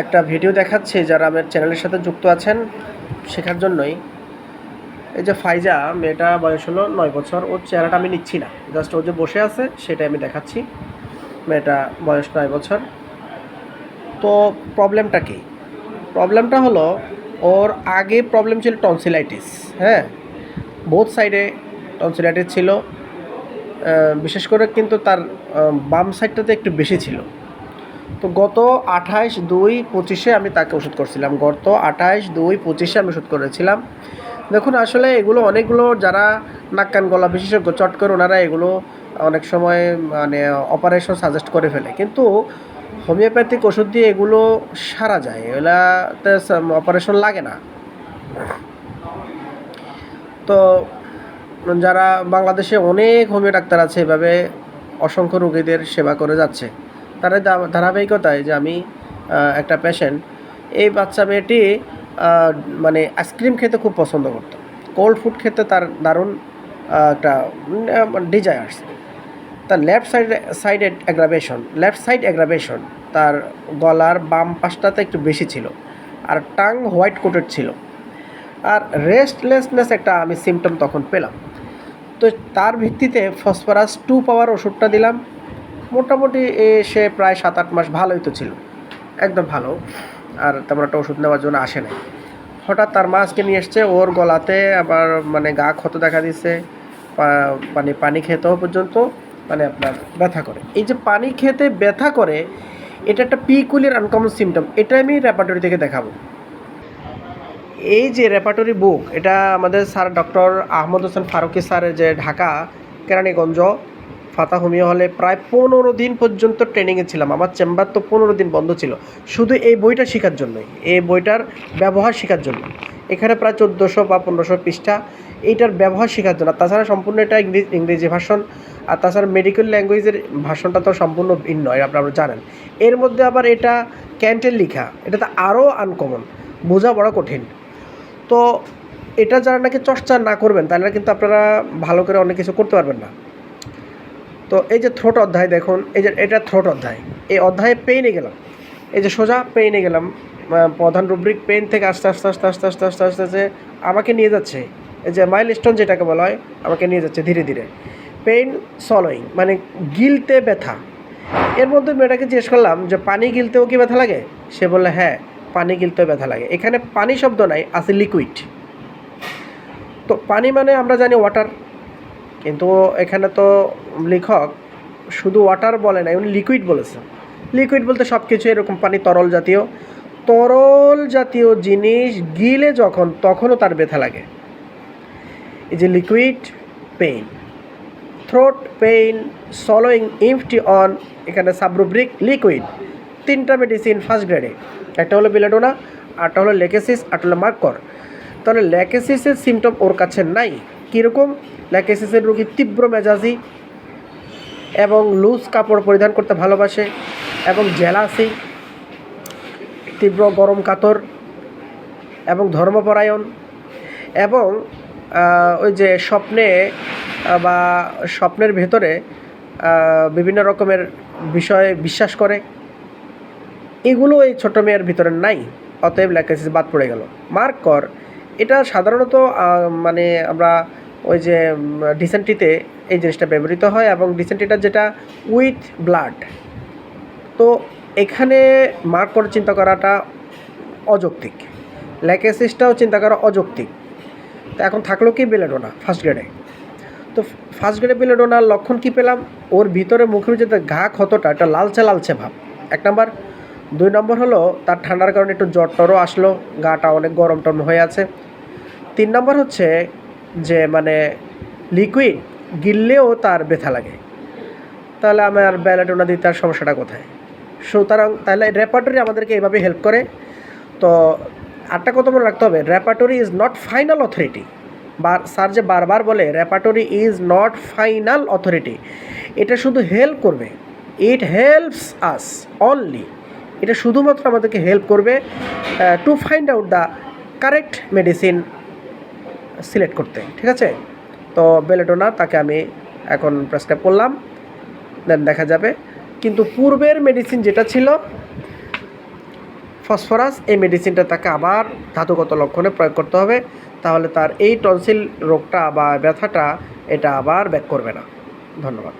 একটা ভিডিও দেখাচ্ছি, যারা আমার চ্যানেলের সাথে যুক্ত আছেন শেখার জন্যই। এই যে ফাইজা, মেয়েটা বয়স হলো নয় বছর, ওর চেহারাটা আমি নিচ্ছি না। জাস্ট ও যে বসে আছে, সেটাই আমি দেখাচ্ছি। মেয়েটা বয়স নয় বছর। তো প্রবলেমটা কী? প্রবলেমটা হলো, ওর আগে প্রবলেম ছিল টনসিলাইটিস হ্যাঁ? বোথ সাইডে টনসিলাইটিস ছিল। বিশেষ করে কিন্তু তার বাম সাইডটাতে একটু বেশি ছিল। তো গত আঠাইশ দুই পঁচিশে আমি তাকে ওষুধ করছিলাম। গত আঠাইশ দুই পঁচিশে আমি ওষুধ করেছিলাম। দেখুন, আসলে এগুলো অনেকগুলো যারা নাক কান গলা বিশেষজ্ঞ, চট করে ওনারা এগুলো অনেক সময় মানে অপারেশন সাজেস্ট করে ফেলে। কিন্তু হোমিওপ্যাথিক ওষুধ দিয়ে এগুলো সারা যায়। এগুলাতে অপারেশন লাগে না। তো যারা বাংলাদেশে অনেক হোমিও ডাক্তার আছে, এভাবে অসংখ্য রোগীদের সেবা করে যাচ্ছে। তার ধারাবাহিকতায় যে আমি একটা পেশেন্ট এই বাচ্চা মেয়েটি মানে আইসক্রিম খেতে খুব পছন্দ করতো। কোল্ড ফুড খেতে তার দারুণ একটা ডিজায়ার্স তার left side sided aggravation left side aggravation তার গলার বাম পাশটাতে একটু বেশি ছিল আর টাং হোয়াইট কোটেড ছিল। আর রেস্টলেসনেস একটা আমি সিমটম তখন পেলাম। তো তার ভিত্তিতে ফসফরাস টু পাওয়ার ওষুধটা দিলাম। মোটামুটি সে প্রায় সাত আট মাস ভালোই তো ছিল। একদম ভালো। আর তেমন একটা ওষুধ নেওয়ার জন্য আসে নাই। হঠাৎ তার মা আজকে নিয়ে এসছে, ওর গলাতে আবার মানে গা ক্ষত দেখা দিচ্ছে মানে পানি খেতেও পর্যন্ত মানে আপনার ব্যথা করে। এই যে পানি খেতে ব্যথা করে, এটা একটা পিকুলির আনকমন সিমটম এটা আমি র্যাপাটরি থেকে দেখাবো। এই যে রেপাটরি বুক এটা আমাদের স্যার ডক্টর আহমদ হোসেন ফারুকি স্যারের যে ঢাকা, কেরানীগঞ্জ ফাতা হোমিও হলে প্রায় পনেরো দিন পর্যন্ত ট্রেনিংয়ে ছিলাম। আমার চেম্বার তো পনেরো দিন বন্ধ ছিল। শুধু এই বইটা শেখার জন্যই, এই বইটার ব্যবহার শেখার জন্য এখানে প্রায় চোদ্দোশো বা পনেরোশো পৃষ্ঠা এইটার ব্যবহার শেখার জন্য। তাছাড়া সম্পূর্ণ এটা ইংরেজি ইংরেজি ভাষণ। আর তাছাড়া মেডিকেল ল্যাঙ্গুয়েজের ভাষণটা তো সম্পূর্ণ ভিন্ন আপনারা জানেন। এর মধ্যে আবার এটা ক্যান্টের লেখা এটা তো আরও আনকমন বোঝা বড় কঠিন। তো এটা যারা নাকি চর্চা না করবেন, তাহলে কিন্তু আপনারা ভালো করে অনেক কিছু করতে পারবেন না। তো এই যে থ্রোট অধ্যায় দেখুন, এই যে এটা থ্রোট অধ্যায়। এই অধ্যায়ে পেইনে গেলাম। এই যে সোজা পেইনে গেলাম প্রধান রুব্রিক পেন থেকে আস্তে আস্তে আস্তে আস্তে আস্তে আস্তে আস্তে আস্তে আমাকে নিয়ে যাচ্ছে। এই যে মাইল স্টোন যেটাকে বলা হয়, আমাকে নিয়ে যাচ্ছে ধীরে ধীরে। পেইন সলোয়িং মানে গিলতে ব্যথা। এর মধ্যে মেয়েটাকে জিজ্ঞেস করলাম যে, পানি গিলতেও কি ব্যথা লাগে? সে বললে হ্যাঁ পানি গিলতেও ব্যথা লাগে। এখানে পানি শব্দ নাই, আছে লিকুইড তো পানি মানে আমরা জানি ওয়াটার কিন্তু এখানে তো লেখক শুধু ওয়াটার বলে নাই উনি লিকুইড বলেছে। লিকুইড বলতে সব কিছু এরকম পানি তরল জাতীয়। তরল জাতীয় জিনিস গিলে যখন, তখনও তার ব্যথা লাগে। এই যে liquid pain throat pain swallowing empty on এখানে সাবরুব্রিক লিকুইড তিনটা মেডিসিন ফার্স্ট গ্রেডে একটা হলো বিলেডোনা আরটা হলো লেকেসিস আরটা হলো মার্কর তাহলে ল্যাকেসিসের সিমটম ওর কাছে নাই। কীরকম? ল্যাকেসিসের রোগী তীব্র মেজাজি এবং লুজ কাপড় পরিধান করতে ভালোবাসে এবং জেলাসি, তীব্র গরম কাতর এবং ধর্মপরায়ণ এবং ওই যে স্বপ্নে বা স্বপ্নের ভেতরে বিভিন্ন রকমের বিষয়ে বিশ্বাস করে। এগুলো এই ছোটো মেয়ের ভিতরে নাই, অতএব ল্যাকেসিস বাদ পড়ে গেল। মার্ক কর এটা সাধারণত মানে আমরা ওই যে ডিসেন্ট্রিতে এই জিনিসটা ব্যবহৃত হয় এবং ডিসেন্ট্রিটা যেটা উইথ ব্লাড। তো এখানে মার্ক করে চিন্তা করাটা অযৌক্তিক। ল্যাকেসিসটাও চিন্তা করা অযৌক্তিক। তো এখন থাকল কি বেলেডোনা ফার্স্ট গ্রেডে তো ফার্স্ট গ্রেডে বেলেডোনার লক্ষণ কি পেলাম? ওর ভিতরে মুখের যে ঘা ক্ষতটা একটা লালচে লালচে ভাব। এক নম্বর। দুই নম্বর হলো, তার ঠান্ডার কারণে একটু জ্বর টরও আসলো, গাটা অনেক গরম টরম হয়ে আছে। তিন নম্বর হচ্ছে যে মানে লিকুইড গিললেও তার ব্যথা লাগে। তাহলে আমার ব্যালেটোনা দিতে আর সমস্যাটা কোথায়? সুতরাং তাহলে রেপার্টরি আমাদেরকে এভাবে হেল্প করে। তো আটটা কথা মনে রাখতে হবে repertory is not final authority বা স্যার যে বারবার বলে repertory is not final authority এটা শুধু হেল্প করবে। ইট হেল্পস আস অনলি এটা শুধুমাত্র আমাদেরকে হেল্প করবে to find out the correct medicine select করতে, ঠিক আছে? তো বেলেটোনা তাকে আমি এখন প্রেসক্রাইব করলাম দেন দেখা যাবে। কিন্তু পূর্বের মেডিসিন যেটা ছিল ফসফরাস এই মেডিসিনটা তাকে আবার ধাতুগত লক্ষণে প্রয়োগ করতে হবে। তাহলে তার এই টনসিল রোগটা বা ব্যথাটা এটা আবার ব্যাক করবে না। ধন্যবাদ।